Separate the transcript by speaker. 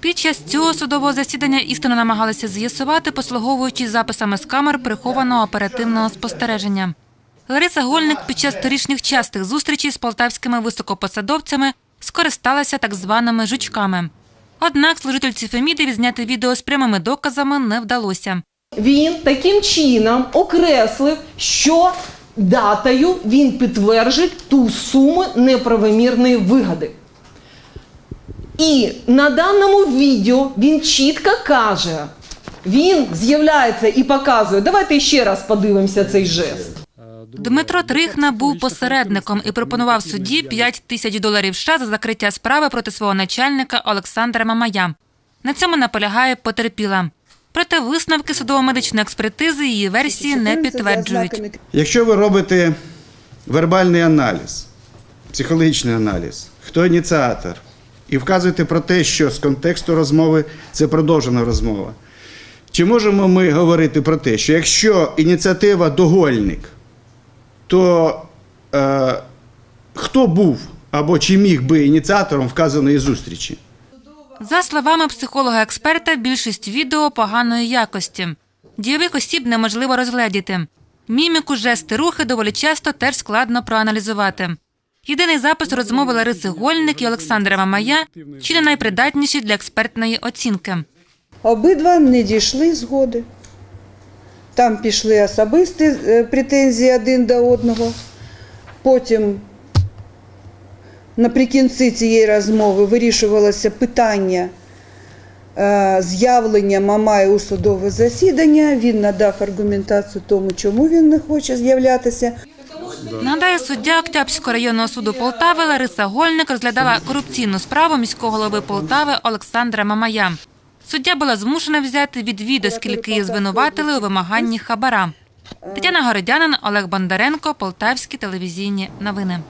Speaker 1: Під час цього судового засідання істину намагалися з'ясувати, послуговуючись записами з камер прихованого оперативного спостереження. Лариса Гольник під час торішніх частих зустрічей з полтавськими високопосадовцями скористалася так званими жучками. Однак служительці Феміди відзняти відео з прямими доказами не вдалося.
Speaker 2: Він таким чином окреслив, що датою він підтверджить ту суму неправомірної вигоди. І на даному відео він чітко каже, він з'являється і показує. Давайте ще раз подивимося цей жест.
Speaker 1: Дмитро Трихна був посередником і пропонував судді 5 тисяч доларів США за закриття справи проти свого начальника Олександра Мамая. На цьому наполягає потерпіла. Проте висновки судово-медичної експертизи її версії не підтверджують.
Speaker 3: Якщо ви робите вербальний аналіз, психологічний аналіз, хто ініціатор, і вказуєте про те, що з контексту розмови це продовжена розмова. Чи можемо ми говорити про те, що якщо ініціатива догольник, то е, хто був або чи міг би ініціатором вказаної зустрічі?
Speaker 1: За словами психолога-експерта, більшість відео поганої якості. Дійових осіб неможливо розгледіти. Міміку, жести, рухи доволі часто теж складно проаналізувати. Єдиний запис розмови Лариси Гольник і Олександра Мамая чи не найпридатніші для експертної оцінки.
Speaker 4: Обидва не дійшли згоди. Там пішли особисті е, претензії один до одного. Потім наприкінці цієї розмови вирішувалося питання е, з'явлення Мамая у судове засідання. Він надав аргументацію тому, чому він не хоче з'являтися.
Speaker 1: Нагадаю, суддя Октябрського районного суду Полтави Лариса Гольник розглядала корупційну справу міського голови Полтави Олександра Мамая. Суддя була змушена взяти відвід, оскільки її звинуватили у вимаганні хабара. Тетяна Городянин, Олег Бондаренко, Полтавські телевізійні новини.